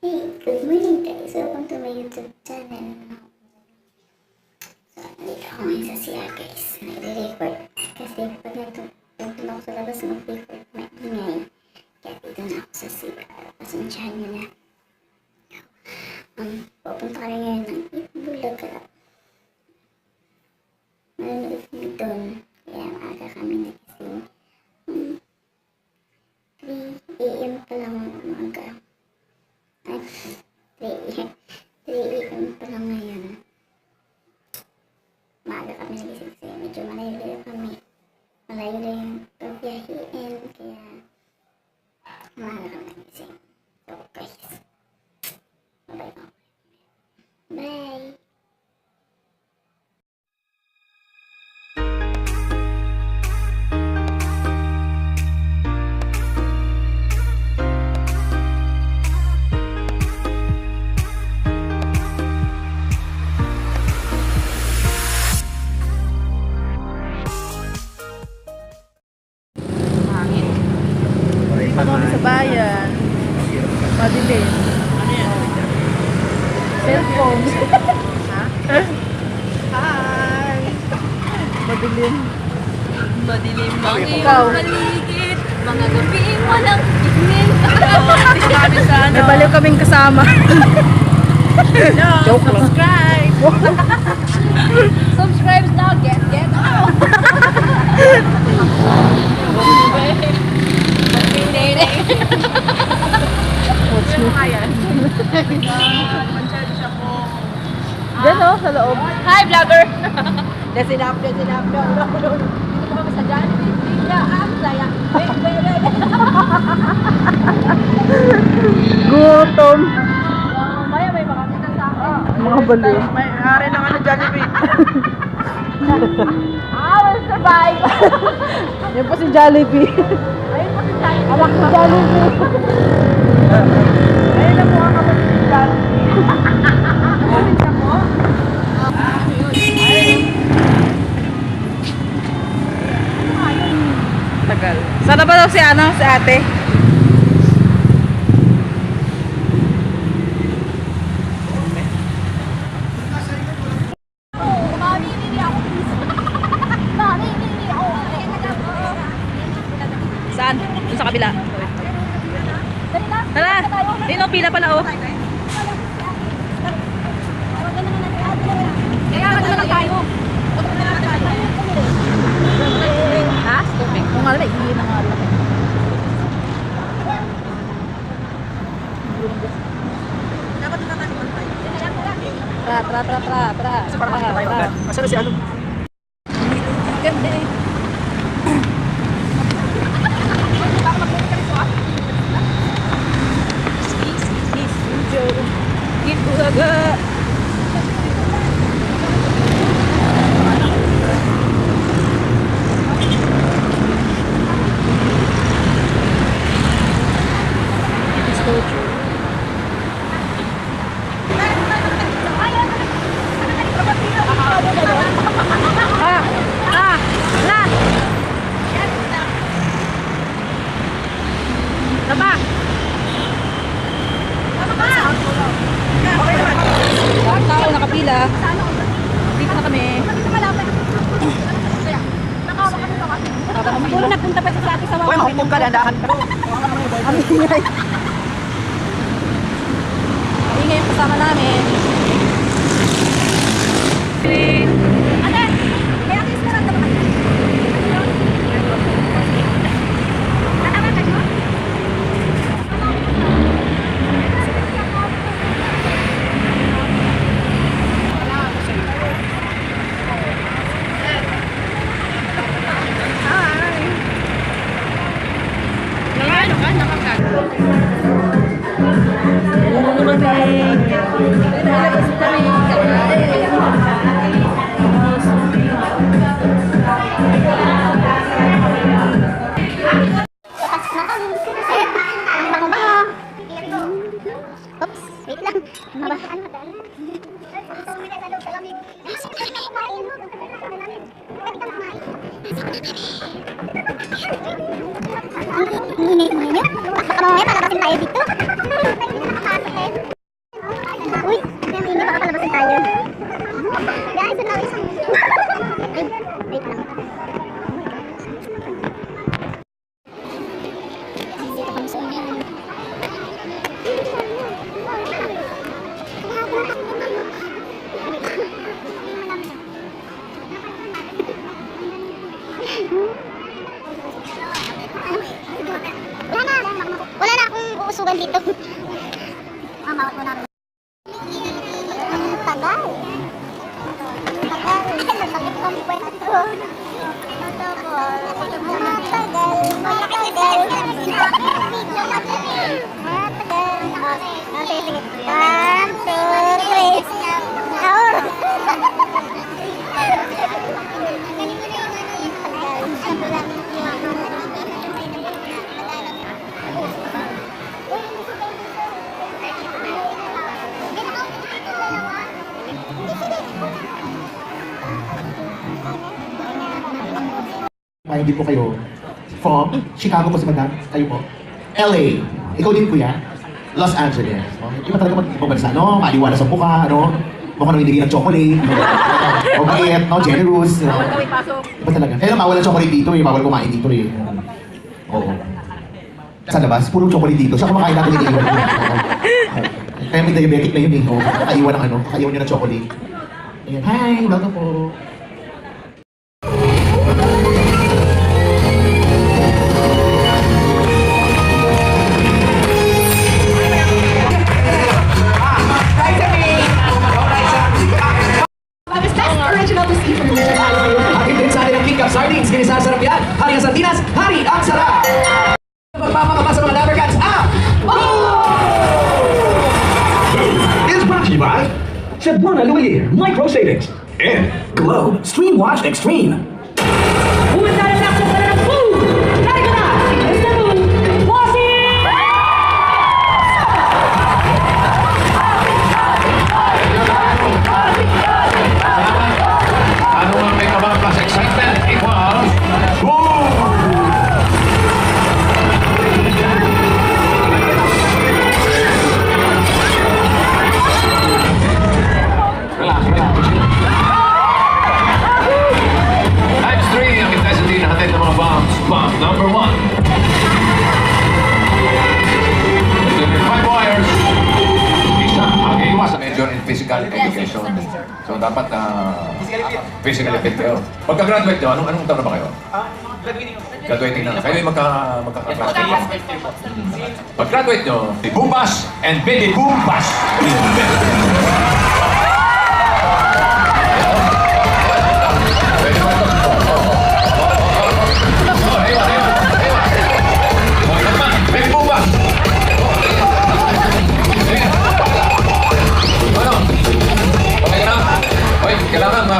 Hey, good morning guys. Welcome to my YouTube channel. So, nandito ako ngayon sa CR guys. Nagre-record. Kasi pag nagtutulong ako sa labas mag-record, may ingay. Kaya dito na ako sa CR. Pasensyahan nyo na. Um, pupunta kami ngayon ng Itbulaga. Manonood kami doon. Kaya maaga kami nagising. Um, 3 a.m. pa lang umaga. Madilim. Madilim ang Ikaw. iyong paligid. Mga gabing walang tingin. Dito kami sa ano. May baliw kaming kasama. Joke Subscribe. Subscribe now. Get, get out. What's new? Diyan o, sa loob. Hi, vlogger. Kasi sinap, kasi sinap. Dito po kami sa Jollibee. Bigla ang saya. Gutom. Maya may makakita sa akin. Mga baliw. May ari ng ano Jollibee. I will survive. Yan po si Jollibee. Ayun po si Jollibee. Anak ni Jollibee. ano, ako. Saan? Doon sa kabila. Tara! Yun o, pila pala oh. Kaya ano lang tayo? Ha? Kung nga lang, iiyin na nga. Tra, tra, tra, tra, tra. Para makakaya. Asa na si ano? Ganda eh. Itbulaga. Ah! Ah! La! Tama! Ang tao nakapila. Dito na kami. Puro nagpunta pa siya sa atin sa Uy, mahukog ka, dandahan ka. Ang ingay. Ang kaya kiss ka lang naman. Tapos na kami. Ang bango-bango. Oops, wait lang. Ano ba? Ano ba? Ang init mo nyo. Baka mamaya palakasin tayo dito. Wala na akong uusugan dito. Mamawag ko na ako Hindi po kayo. From Chicago po si Madam. Kayo po. LA. Ikaw din kuya. Los Angeles. Oh, Iba talaga mag-ibang bansa, no? Maliwala sa mukha, no? Mukha nang ng chocolate. O bait, no? Generous. No? Iba talaga. Kaya lang bawal ang chocolate dito eh. Bawal kumain dito eh. Oo. Sa labas, puro chocolate dito. Siya kumakain natin iniiwan. Kaya may diabetic na yun eh. Kakaiwan ng ano, kakaiwan niya ng chocolate. Ayan. Hi, welcome po. Lumiere Micro Savings. And Globe Stream Watch Extreme. Education. So dapat na physically fit kayo. Pagka-graduate nyo, anong, anong taon na ba kayo? Graduating na. Kayo yung magka, magkaka-graduate. Pag-graduate nyo, si Bumbas and Baby Bumbas. Pwede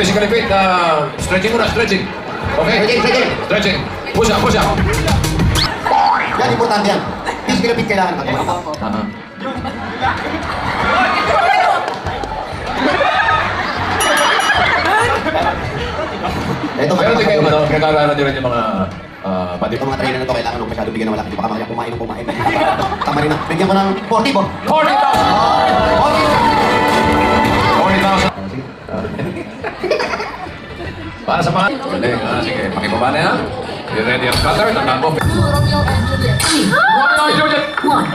physically fit. Uh, stretching muna, stretching. Okay? Stretching, stretching. Stretching. Push up, push up. Yan, importante yan. Physical fit kailangan pag Aha. Ito, Pero di kayo, ano, pinag-aaralan nyo rin yung mga uh, body Ito mga trainer na to, kailangan nung masyado bigyan ng malaki. Baka makaya kumain ng kumain. Tama rin na. Bigyan ko ng 40 po. 40,000! 40,000! Para sa mga... Galing, ah, sige. Pakibaba na yan. You ready ang cutter? Tandaan mo. Romeo and Juliet!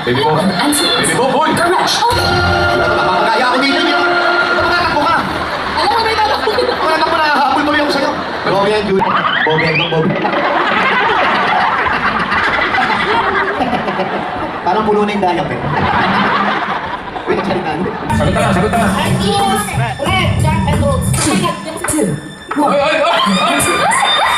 Baby mo. Baby mo, boy! Makakaya ako dito. Ito makatakbo ka. Makatakbo na. Habol tuloy ako sa'yo. Bobby and Jude. Bobby and Bobby. Parang puno na yung dayap eh. Wait. Sagot na, sagot na. Oy, oy, oy! oy!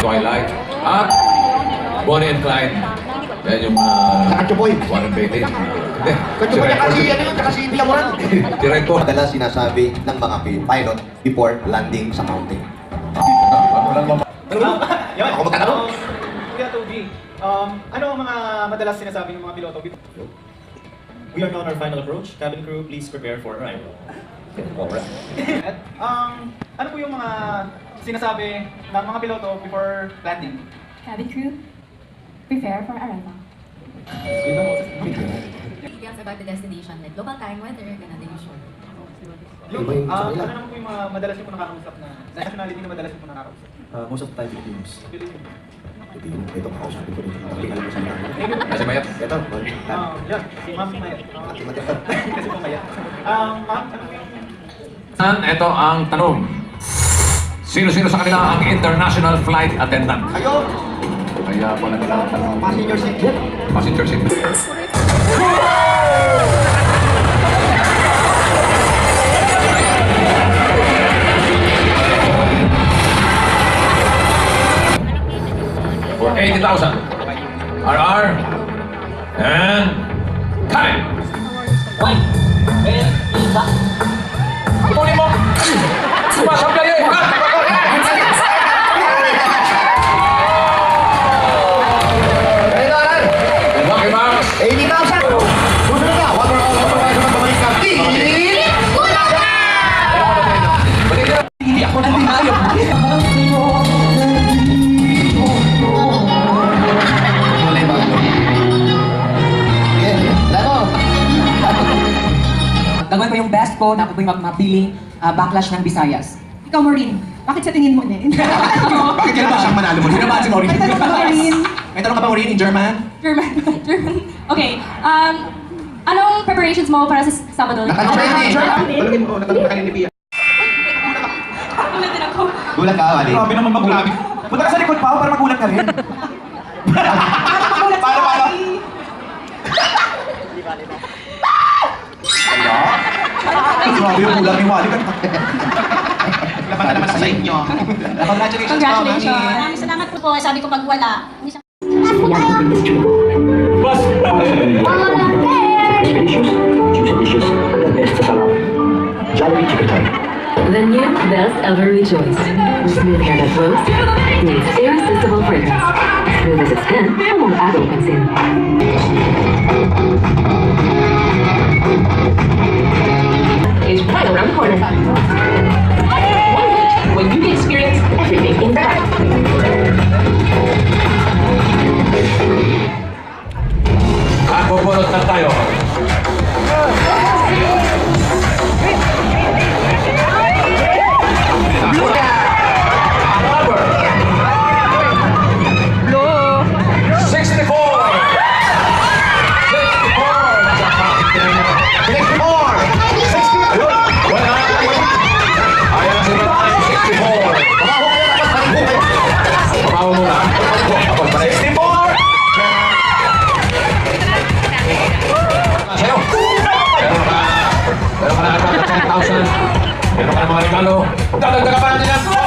Twilight. At Bonnie and Clyde. Yan yung uh, Nakachupoy. Warren Beatty. Hindi. Kachupoy na kasi ano yun, kasi Piamoran. Director. madalas sinasabi ng mga pi- pilot before landing sa mountain. Ano lang ba? Yun. Ako magtatanong. Kuya Toby, um, ano ang mga madalas sinasabi ng mga piloto? We are now on our final approach. Cabin crew, please prepare for arrival. At, um, ano po yung mga sinasabi ng mga piloto before landing? Cabin crew, prepare for arrival. Details about the destination, like local time, weather, ganun the usual. Yung, Iba yung sa kanila. ano naman po yung mga madalas yung nakakausap na nationality na madalas yung po nakakausap? Uh, most of the time, Filipinos. Pilipino. Ito, kausapin ko dito. Tingnan mo sa mga. Kasi mayat. Ito, Ah, yeah, si Ma'am Mayat. Ah, Ati Mateo. Kasi po Mayat. Um, Ma'am, ano po yung ito ang tanong. Sino-sino sa kanila ang international flight attendant? Kayo! Kaya pala nila ang tanong. Passenger seat. Passenger seat. For 80,000. Na ako po yung mabiling ah, backlash ng Visayas. Ikaw, Maureen, bakit sa tingin mo din? Bakit kailangan siyang manalo mo? Ba si Maureen? May tanong ka, Maureen. May tanong ka ba, Maureen, in German? German. German. Okay. Um, anong preparations mo para sa Sabado? Naka-training! Palagin mo, natanong ka ni Pia. Ulitin ako. Gulat ka, Wally. Grabe naman magulat. Punta ka sa likod pa para magulat ka rin. Grabe yung ulam ni Wally. Laban na naman sa inyo. Congratulations, Congratulations. Mami. Maraming salamat po po. Sabi ko pag wala. Hindi siya... The new Best Ever Rejoice. Smooth hair that flows, meets irresistible fragrance. Smooth as a skin, among adult consume. Is right around the corner. One week when you can experience everything in regalo. Dadagdagan pa natin yan.